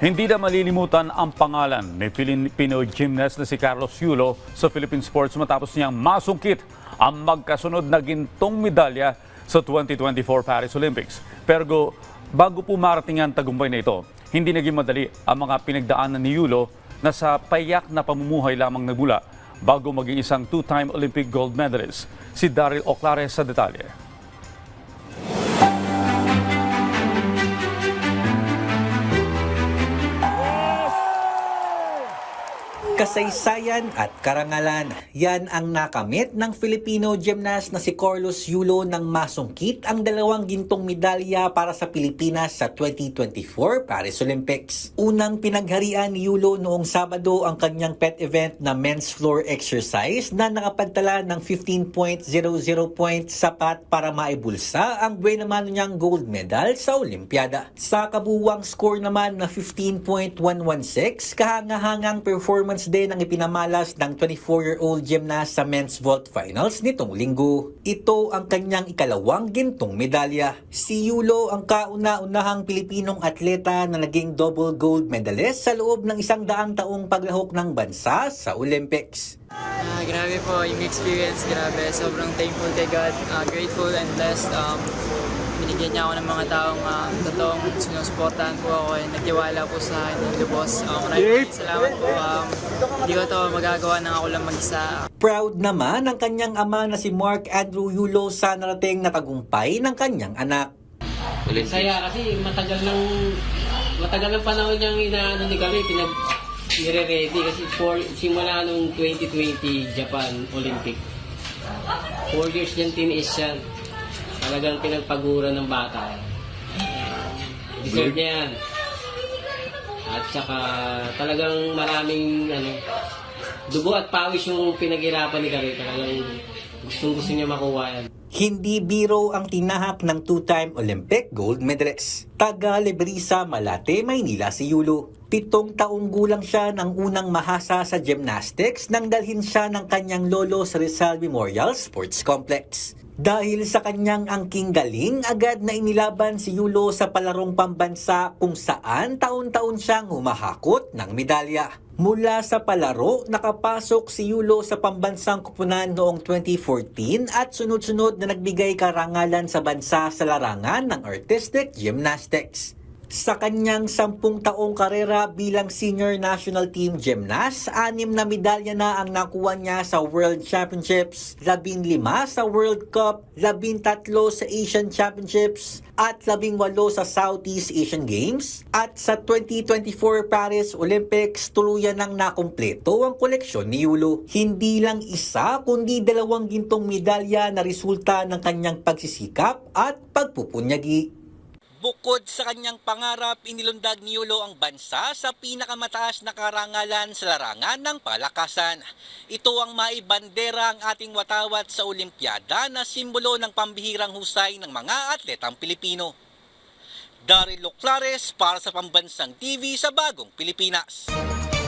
Hindi na malilimutan ang pangalan ni Filipino gymnast na si Carlos Yulo sa Philippine Sports matapos niyang masungkit ang magkasunod na gintong medalya sa 2024 Paris Olympics. Pero bago po marating ang tagumpay na ito, hindi naging madali ang mga pinagdaanan ni Yulo na sa payak na pamumuhay lamang nagmula bago maging isang two-time Olympic gold medalist. Si Daryl Oclares sa detalye. Kasaysayan at karangalan, yan ang nakamit ng Filipino gymnast na si Carlos Yulo nang masungkit ang dalawang gintong medalya para sa Pilipinas sa 2024 Paris Olympics. Unang pinagharian ni Yulo noong Sabado ang kanyang pet event na men's floor exercise na nakapagtala ng 15.00 points sapat para maibulsa ang buwan naman niyang gold medal sa Olympiada. Sa kabuwang score naman na 15.116, kahangahangang performance din ang ipinamalas ng 24-year-old gymnast sa men's vault finals nitong linggo. Ito ang kanyang ikalawang gintong medalya. Si Yulo ang kauna-unahang Pilipinong atleta na naging double gold medalist sa loob ng isang daang taong paglahok ng bansa sa Olympics. Ah, grabe po yung experience, grabe. Sobrang thankful kay God, ah, grateful and blessed. Um, binigyan niya ako ng mga taong um, totoong sinusuportahan po ako and nagtiwala po sa akin ng lubos. Um, maraming salamat po. Um, hindi ko to magagawa nang ako lang mag-isa. Proud naman ang kanyang ama na si Mark Andrew Yulo sa narating na tagumpay ng kanyang anak. Saya kasi matagal ng matagal ng panahon niyang inaano ni kami pinag nire-ready kasi for, simula nung 2020 Japan Olympic. Four years yan tiniis yan. Talagang pinagpaguran ng bata. Deserve niya yan. At saka talagang maraming ano, dugo at pawis yung pinaghirapan ni Kari. Talagang gustong gusto niya makuha yan. Hindi biro ang tinahak ng two-time Olympic gold medalist. Taga Lebrisa, Malate, Maynila si Yulo. Pitong taong gulang siya nang unang mahasa sa gymnastics nang dalhin siya ng kanyang lolo sa Rizal Memorial Sports Complex. Dahil sa kanyang angking galing, agad na inilaban si Yulo sa palarong pambansa kung saan taon-taon siyang humahakot ng medalya. Mula sa palaro, nakapasok si Yulo sa pambansang kupunan noong 2014 at sunod-sunod na nagbigay karangalan sa bansa sa larangan ng artistic gymnastics. Sa kanyang sampung taong karera bilang senior national team gymnast, anim na medalya na ang nakuha niya sa World Championships, labing lima sa World Cup, labing tatlo sa Asian Championships, at labing walo sa Southeast Asian Games. At sa 2024 Paris Olympics, tuluyan nang nakumpleto ang koleksyon ni Yulo. Hindi lang isa, kundi dalawang gintong medalya na resulta ng kanyang pagsisikap at pagpupunyagi. Bukod sa kanyang pangarap, inilundag ni Yulo ang bansa sa pinakamataas na karangalan sa larangan ng palakasan. Ito ang maibandera ang ating watawat sa Olimpiada na simbolo ng pambihirang husay ng mga atletang Pilipino. Daryl Clares para sa Pambansang TV sa Bagong Pilipinas.